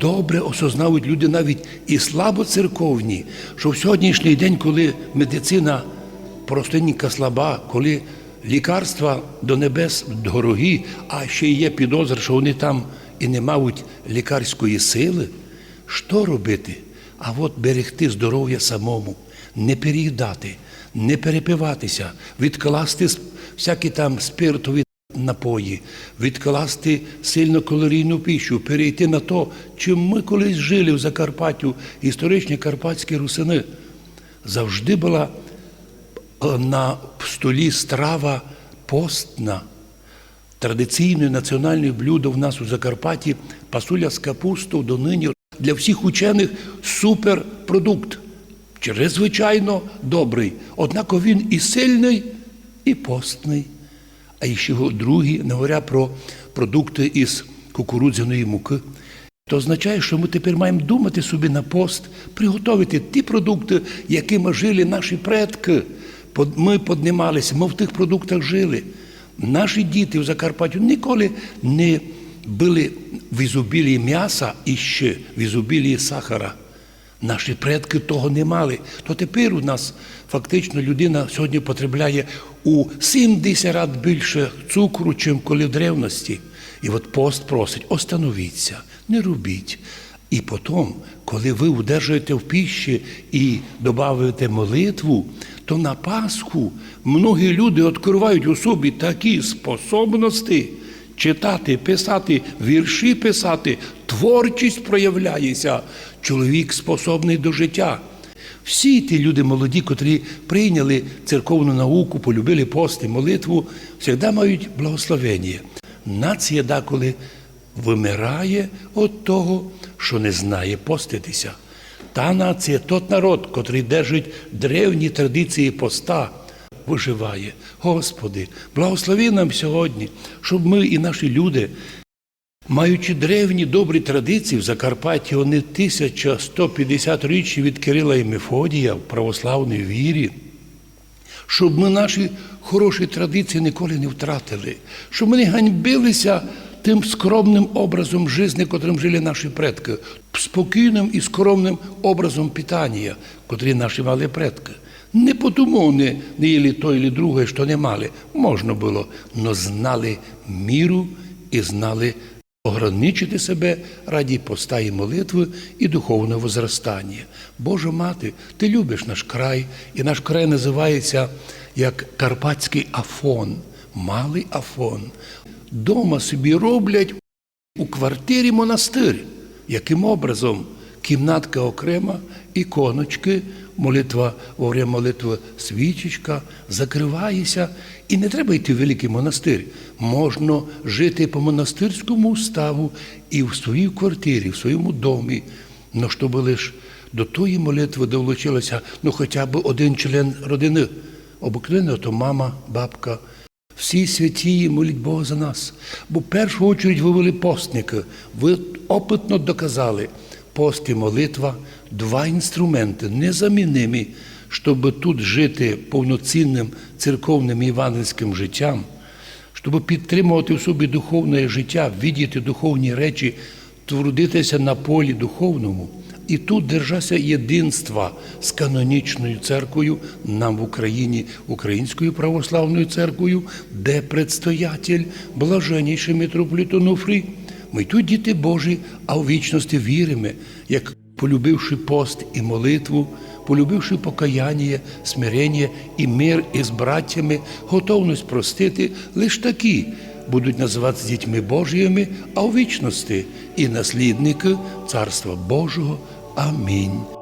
добре осознають люди навіть і слабоцерковні, що в сьогоднішній день, коли медицина простенька слаба, коли лікарства до небес дорогі, а ще є підозра, що вони там і не мають лікарської сили, що робити? А от берегти здоров'я самому, не переїдати, не перепиватися, відкласти всякі там спиртові напої, відкласти сильнокалорійну піщу, перейти на то, чим ми колись жили в Закарпаттю, історичні карпатські русини. Завжди була е, на столі страва постна. Традиційне національне блюдо в нас у Закарпатті пасуля з капустою донині для всіх учених суперпродукт. Чрезвичайно добрий. Однак він і сильний, і постний. А ще другий, не говоря про продукти із кукурудзяної муки. То означає, що ми тепер маємо думати собі на пост, приготувати ті продукти, якими жили наші предки. Ми піднімалися, ми в тих продуктах жили. Наші діти в Закарпаттю ніколи не були в ізобілії м'яса і ще в ізобілії сахара. Наші предки того не мали. То тепер у нас фактично людина сьогодні потребляє у 70 разів більше цукру, чим коли в древності. І от пост просить, остановіться, не робіть. І потім, коли ви удержуєте в піщі і додаєте молитву, то на Пасху многі люди відкривають у собі такі способності читати, писати, вірші писати, творчість проявляється. Чоловік способний до життя. Всі ті люди молоді, котрі прийняли церковну науку, полюбили пост і молитву, завжди мають благословення. Нація деколи вимирає від того, що не знає поститися. Та нація, тот народ, котрий держить древні традиції поста, виживає. Господи, благослови нам сьогодні, щоб ми і наші люди, маючи древні добрі традиції в Закарпатті, вони 1150 річні від Кирила і Мефодія в православній вірі, щоб ми наші хороші традиції ніколи не втратили, щоб ми не ганьбилися тим скромним образом життя, котрим жили наші предки, спокійним і скромним образом питання, котрі наші мали предки. Не тому вони не їли то і друге, що не мали. Можна було, але знали міру і знали ограничити себе раді поста і молитви і духовного возростання. Боже мати, ти любиш наш край, і наш край називається як Карпатський Афон, малий Афон. Дома собі роблять у квартирі монастир. Яким образом? Кімнатка окрема, іконочки, молитва, во время молитви свічечка, закриваєшся. І не треба йти в великий монастир. Можна жити по монастирському уставу і в своїй квартирі, в своєму домі. Ну, щоб лише до тої молитви долучилося ну, хоча б один член родини. Обикновено то мама, бабка, всі святі моліть Бога за нас. Бо в першу чергу ви вели постники, ви опитно доказали, пост і молитва два інструменти незамінимі, щоб тут жити повноцінним церковним і євангельським життям, щоб підтримувати в собі духовне життя, видіти духовні речі, трудитися на полі духовному. І тут держася єдинства з канонічною церквою нам в Україні, Українською православною церквою, де предстоятель блаженніший митрополит Онуфрій. Ми тут діти Божі, а у вічності віримо, як полюбивши пост і молитву, полюбивши покаяння, смирення і мир із браттями, готовність простити, лише такі будуть називатися дітьми Божіми, а у вічності і наслідники Царства Божого. Амінь.